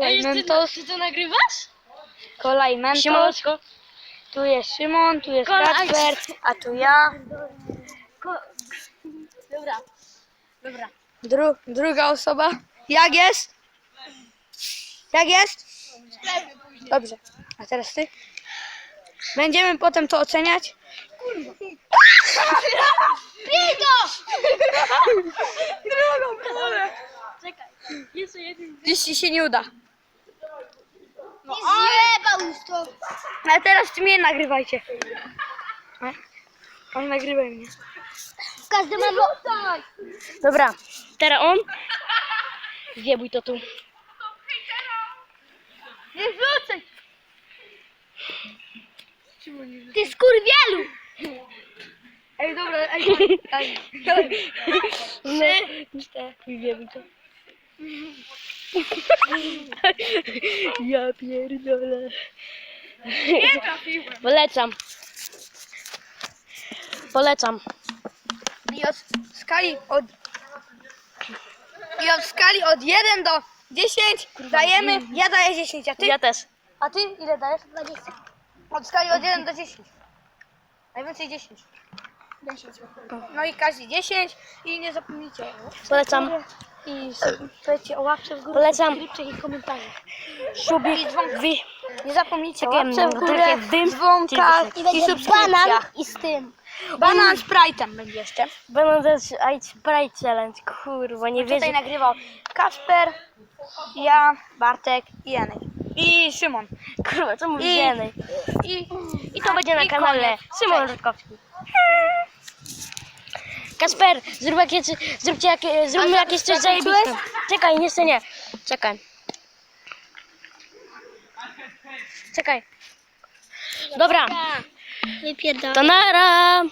Ej, ty, Mentos, ty to nagrywasz? kolej Mentos. Siemaneczko. Tu jest Szymon, tu jest Kolej. Kacper, a tu ja. Dobra. Dobra. Dru druga osoba. Jak jest? Jak jest? Dobrze. A teraz ty? Będziemy potem to oceniać. Bigo! Jeden. Jeśli się nie uda. No, zjebał już to. Ale teraz ty mnie nagrywajcie. E? On nagrywaj mnie. Każdy ma... Dobra. Teraz on. Zjebuj to tu. Nie wrzucaj! Ty skurwielu! Ej, dobra, ej, ej. Zjebuj to. Ja pierdolę. Nie trafiłem. Polecam. Polecam. I od skali od... I od skali od 1 do 10 dajemy, ja daję 10, a ty? Ja też. A ty ile dajesz? 20. Od skali od 1 do 10. Najwięcej 10. 10. No i każdy 10 i nie zapomnijcie. Polecam. I słuchajcie o łapce w górę, Polecam. subskrypcjach i komentarzach. I dzwonka. Wy. Nie zapomnijcie o Takie łapce w górę, takie dym. dzwonkach i, subskrypcjach. i z tym. Banan z Sprite'em będzie jeszcze. Będą też Ice Sprite Challenge. Kurwa, nie Tutaj wierzę. nagrywał Kasper, ja, Bartek i Janek. I Szymon. Kurwa, co mówisz I- Janek? I, I to będzie na i kanale koniec. Szymon. Rutkowski. Kasper, zrób jakieś, zróbcie jakie, zróbmy jakieś coś zajebiste. Czekaj, jeszcze nie. Czekaj. Czekaj. Dobra, Wypierdolę. to nara.